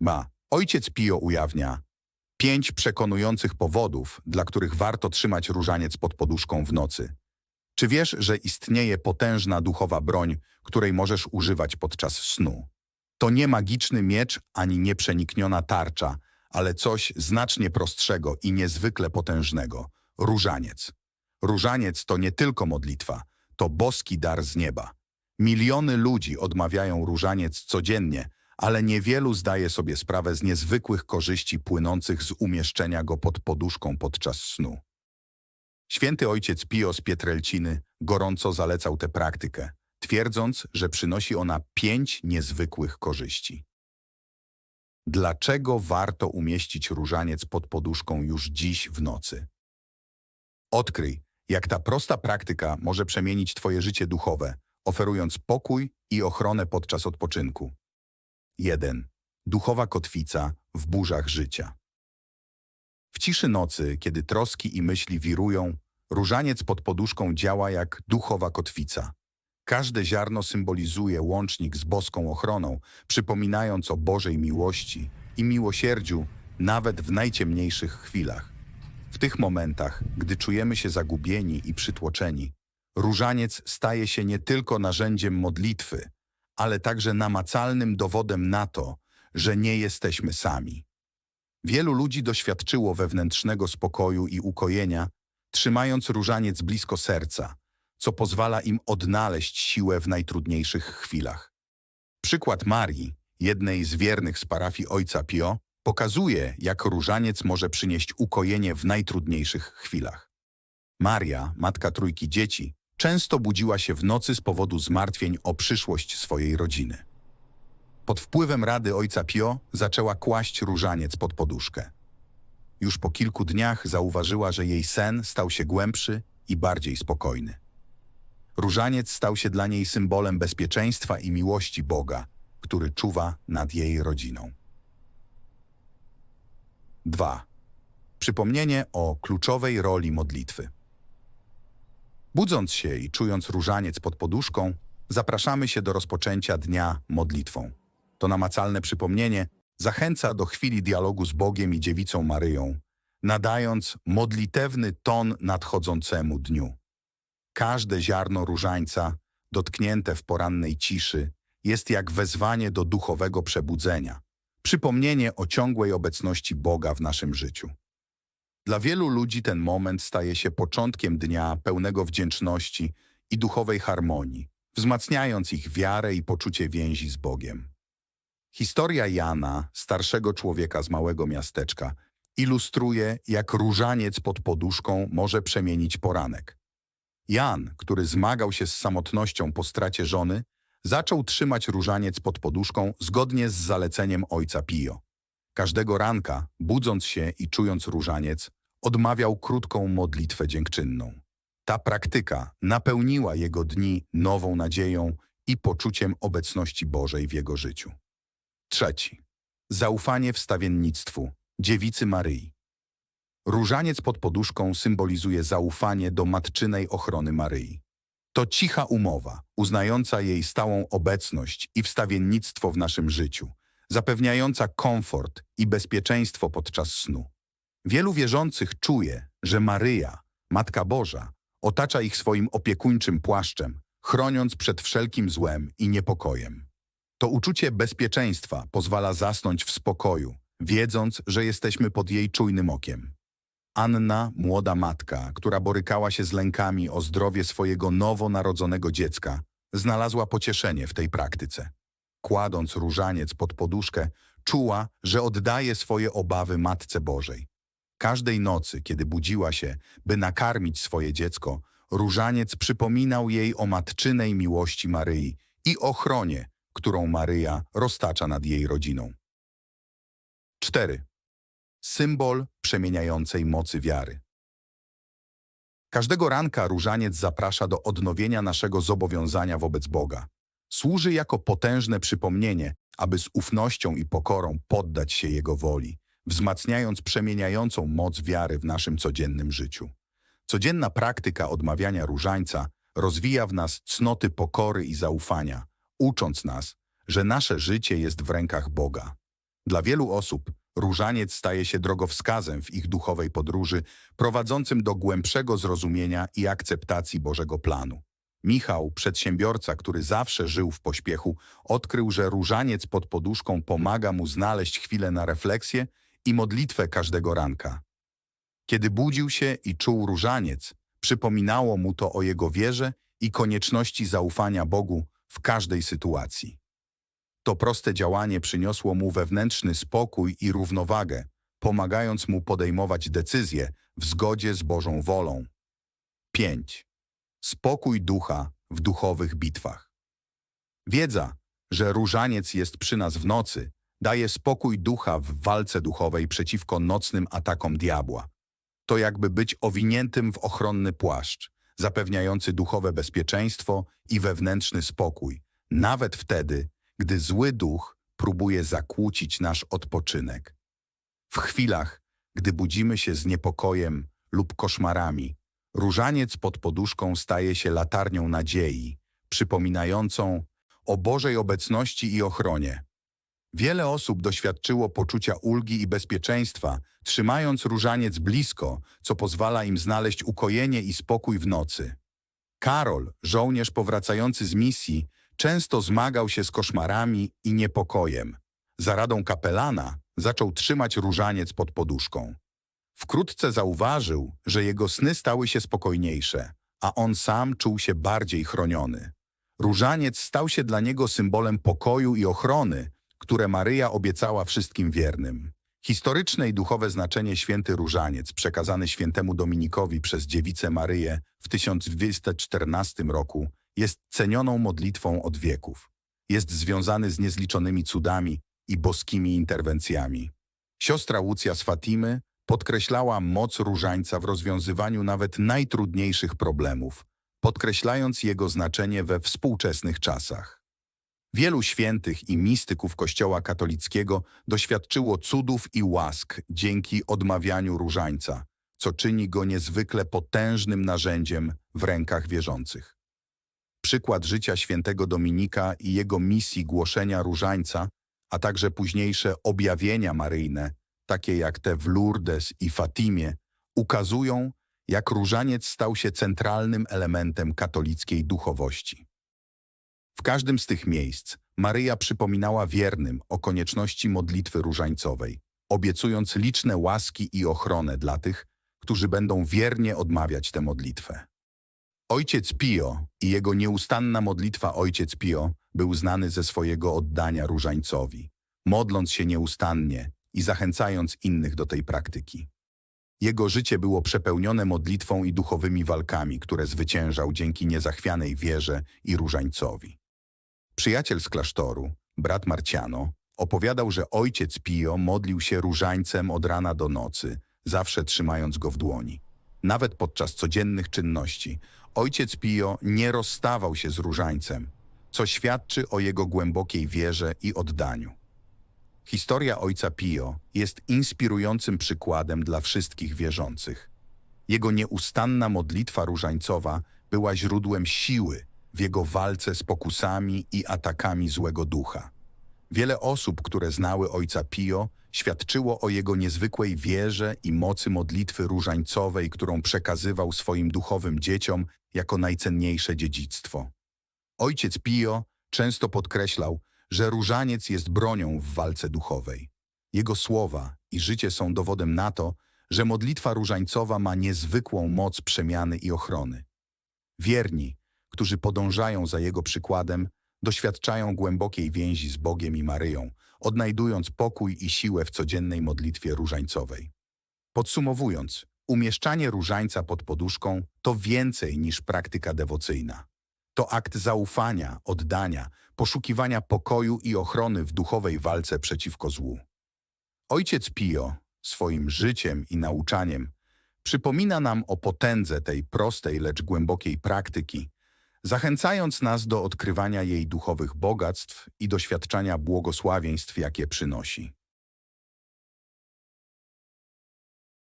Ma. Ojciec Pio ujawnia pięć przekonujących powodów, dla których warto trzymać różaniec pod poduszką w nocy. Czy wiesz, że istnieje potężna duchowa broń, której możesz używać podczas snu? To nie magiczny miecz ani nieprzenikniona tarcza, ale coś znacznie prostszego i niezwykle potężnego różaniec. Różaniec to nie tylko modlitwa, to boski dar z nieba. Miliony ludzi odmawiają różaniec codziennie, ale niewielu zdaje sobie sprawę z niezwykłych korzyści płynących z umieszczenia go pod poduszką podczas snu. Święty ojciec Pio z Pietrelciny gorąco zalecał tę praktykę, twierdząc, że przynosi ona pięć niezwykłych korzyści. Dlaczego warto umieścić różaniec pod poduszką już dziś w nocy? Odkryj, jak ta prosta praktyka może przemienić Twoje życie duchowe, oferując pokój i ochronę podczas odpoczynku. 1. Duchowa kotwica w burzach życia. W ciszy nocy, kiedy troski i myśli wirują, różaniec pod poduszką działa jak duchowa kotwica. Każde ziarno symbolizuje łącznik z boską ochroną, przypominając o Bożej miłości i miłosierdziu nawet w najciemniejszych chwilach. W tych momentach, gdy czujemy się zagubieni i przytłoczeni, różaniec staje się nie tylko narzędziem modlitwy, ale także namacalnym dowodem na to, że nie jesteśmy sami. Wielu ludzi doświadczyło wewnętrznego spokoju i ukojenia, trzymając różaniec blisko serca, co pozwala im odnaleźć siłę w najtrudniejszych chwilach. Przykład Marii, jednej z wiernych z parafii Ojca Pio, pokazuje, jak różaniec może przynieść ukojenie w najtrudniejszych chwilach. Maria, matka trójki dzieci, często budziła się w nocy z powodu zmartwień o przyszłość swojej rodziny. Pod wpływem rady ojca Pio zaczęła kłaść różaniec pod poduszkę. Już po kilku dniach zauważyła, że jej sen stał się głębszy i bardziej spokojny. Różaniec stał się dla niej symbolem bezpieczeństwa i miłości Boga, który czuwa nad jej rodziną. 2. Przypomnienie o kluczowej roli modlitwy. Budząc się i czując różaniec pod poduszką, zapraszamy się do rozpoczęcia dnia modlitwą. To namacalne przypomnienie zachęca do chwili dialogu z Bogiem i Dziewicą Maryją, nadając modlitewny ton nadchodzącemu dniu. Każde ziarno różańca, dotknięte w porannej ciszy, jest jak wezwanie do duchowego przebudzenia, przypomnienie o ciągłej obecności Boga w naszym życiu. Dla wielu ludzi ten moment staje się początkiem dnia pełnego wdzięczności i duchowej harmonii, wzmacniając ich wiarę i poczucie więzi z Bogiem. Historia Jana, starszego człowieka z małego miasteczka, ilustruje, jak różaniec pod poduszką może przemienić poranek. Jan, który zmagał się z samotnością po stracie żony, zaczął trzymać różaniec pod poduszką zgodnie z zaleceniem ojca Pio. Każdego ranka, budząc się i czując różaniec, odmawiał krótką modlitwę dziękczynną. Ta praktyka napełniła jego dni nową nadzieją i poczuciem obecności Bożej w jego życiu. Trzeci. Zaufanie wstawiennictwu, dziewicy Maryi. Różaniec pod poduszką symbolizuje zaufanie do matczynej ochrony Maryi. To cicha umowa, uznająca jej stałą obecność i wstawiennictwo w naszym życiu, zapewniająca komfort i bezpieczeństwo podczas snu. Wielu wierzących czuje, że Maryja, Matka Boża, otacza ich swoim opiekuńczym płaszczem, chroniąc przed wszelkim złem i niepokojem. To uczucie bezpieczeństwa pozwala zasnąć w spokoju, wiedząc, że jesteśmy pod jej czujnym okiem. Anna, młoda matka, która borykała się z lękami o zdrowie swojego nowonarodzonego dziecka, znalazła pocieszenie w tej praktyce. Kładąc różaniec pod poduszkę, czuła, że oddaje swoje obawy Matce Bożej. Każdej nocy, kiedy budziła się, by nakarmić swoje dziecko, różaniec przypominał jej o matczynej miłości Maryi i ochronie, którą Maryja roztacza nad jej rodziną. 4. Symbol przemieniającej mocy wiary. Każdego ranka różaniec zaprasza do odnowienia naszego zobowiązania wobec Boga. Służy jako potężne przypomnienie, aby z ufnością i pokorą poddać się Jego woli, wzmacniając przemieniającą moc wiary w naszym codziennym życiu. Codzienna praktyka odmawiania różańca rozwija w nas cnoty pokory i zaufania, ucząc nas, że nasze życie jest w rękach Boga. Dla wielu osób różaniec staje się drogowskazem w ich duchowej podróży, prowadzącym do głębszego zrozumienia i akceptacji Bożego planu. Michał, przedsiębiorca, który zawsze żył w pośpiechu, odkrył, że różaniec pod poduszką pomaga mu znaleźć chwilę na refleksję i modlitwę każdego ranka. Kiedy budził się i czuł różaniec, przypominało mu to o jego wierze i konieczności zaufania Bogu w każdej sytuacji. To proste działanie przyniosło mu wewnętrzny spokój i równowagę, pomagając mu podejmować decyzje w zgodzie z Bożą wolą. 5. Spokój ducha w duchowych bitwach. Wiedza, że różaniec jest przy nas w nocy, daje spokój ducha w walce duchowej przeciwko nocnym atakom diabła. To jakby być owiniętym w ochronny płaszcz, zapewniający duchowe bezpieczeństwo i wewnętrzny spokój, nawet wtedy, gdy zły duch próbuje zakłócić nasz odpoczynek. W chwilach, gdy budzimy się z niepokojem lub koszmarami, różaniec pod poduszką staje się latarnią nadziei, przypominającą o Bożej obecności i ochronie. Wiele osób doświadczyło poczucia ulgi i bezpieczeństwa, trzymając różaniec blisko, co pozwala im znaleźć ukojenie i spokój w nocy. Karol, żołnierz powracający z misji, często zmagał się z koszmarami i niepokojem. Za radą kapelana zaczął trzymać różaniec pod poduszką. Wkrótce zauważył, że jego sny stały się spokojniejsze, a on sam czuł się bardziej chroniony. Różaniec stał się dla niego symbolem pokoju i ochrony, które Maryja obiecała wszystkim wiernym. Historyczne i duchowe znaczenie święty Różaniec, przekazany świętemu Dominikowi przez dziewicę Maryję w 1214 roku, jest cenioną modlitwą od wieków. Jest związany z niezliczonymi cudami i boskimi interwencjami. Siostra Łucja z Fatimy podkreślała moc różańca w rozwiązywaniu nawet najtrudniejszych problemów, podkreślając jego znaczenie we współczesnych czasach. Wielu świętych i mistyków Kościoła katolickiego doświadczyło cudów i łask dzięki odmawianiu różańca, co czyni go niezwykle potężnym narzędziem w rękach wierzących. Przykład życia świętego Dominika i jego misji głoszenia różańca, a także późniejsze objawienia maryjne, takie jak te w Lourdes i Fatimie, ukazują, jak różaniec stał się centralnym elementem katolickiej duchowości. W każdym z tych miejsc Maryja przypominała wiernym o konieczności modlitwy różańcowej, obiecując liczne łaski i ochronę dla tych, którzy będą wiernie odmawiać tę modlitwę. Ojciec Pio i jego nieustanna modlitwa Ojciec Pio był znany ze swojego oddania różańcowi, modląc się nieustannie i zachęcając innych do tej praktyki. Jego życie było przepełnione modlitwą i duchowymi walkami, które zwyciężał dzięki niezachwianej wierze i różańcowi. Przyjaciel z klasztoru, brat Marciano, opowiadał, że ojciec Pio modlił się różańcem od rana do nocy, zawsze trzymając go w dłoni. Nawet podczas codziennych czynności ojciec Pio nie rozstawał się z różańcem, co świadczy o jego głębokiej wierze i oddaniu. Historia ojca Pio jest inspirującym przykładem dla wszystkich wierzących. Jego nieustanna modlitwa różańcowa była źródłem siły w jego walce z pokusami i atakami złego ducha. Wiele osób, które znały ojca Pio, świadczyło o jego niezwykłej wierze i mocy modlitwy różańcowej, którą przekazywał swoim duchowym dzieciom jako najcenniejsze dziedzictwo. Ojciec Pio często podkreślał, że różaniec jest bronią w walce duchowej. Jego słowa i życie są dowodem na to, że modlitwa różańcowa ma niezwykłą moc przemiany i ochrony. Wierni, którzy podążają za jego przykładem, doświadczają głębokiej więzi z Bogiem i Maryją, odnajdując pokój i siłę w codziennej modlitwie różańcowej. Podsumowując, umieszczanie różańca pod poduszką to więcej niż praktyka dewocyjna. To akt zaufania, oddania, poszukiwania pokoju i ochrony w duchowej walce przeciwko złu. Ojciec Pio swoim życiem i nauczaniem przypomina nam o potędze tej prostej, lecz głębokiej praktyki, zachęcając nas do odkrywania jej duchowych bogactw i doświadczania błogosławieństw, jakie przynosi.